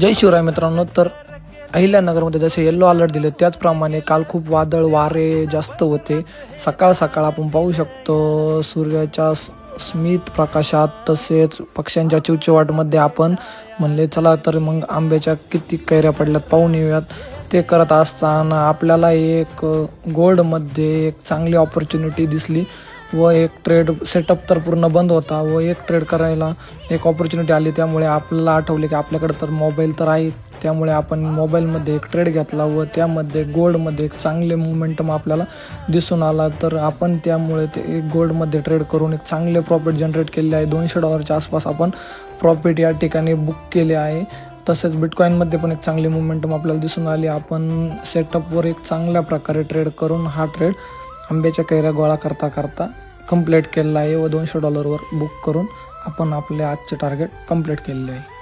जय शिवराय मित्रांनो. तर अहिल्यानगरमध्ये जसे येल्लो अलर्ट दिले त्याचप्रमाणे काल खूप वादळ वारे जास्त होते. सकाळ सकाळ आपण पाहू शकतो सूर्याच्या स्मित प्रकाशात तसेच पक्ष्यांच्या चिवचिवाटमध्ये आपण म्हणले चला तर मग आंब्याच्या किती कैऱ्या पडल्यात पाहून येऊयात. ते करत असताना आपल्याला एक गोल्डमध्ये एक चांगली ऑपॉर्च्युनिटी दिसली. व एक ट्रेड सेटअप तर पूर्ण बंद होता व एक ट्रेड करायला एक ऑपॉर्च्युनिटी आली. त्यामुळे आपल्याला आठवले की आपल्याकडे तर मोबाईल तर आहे त्यामुळे आपण मोबाईलमध्ये एक ट्रेड घेतला व त्यामध्ये गोल्डमध्ये एक चांगले मुमेंटम आपल्याला दिसून आला. तर आपण त्यामुळे ते एक गोल्डमध्ये ट्रेड करून एक चांगले प्रॉफिट जनरेट केले आहे. दोनशे डॉलरच्या आसपास आपण प्रॉफिट या ठिकाणी बुक केले आहे. तसेच बिटकॉईनमध्ये पण एक चांगली मुवमेंटम आपल्याला दिसून आली. आपण सेटअपवर एक चांगल्या प्रकारे ट्रेड करून हा ट्रेड आंब्याच्या कैऱ्या गोळा करता करता कंप्लीट केलेला आहे व दोनशे डॉलरवर बुक करून आपण आपले आजचे टार्गेट कंप्लीट केलेले आहे.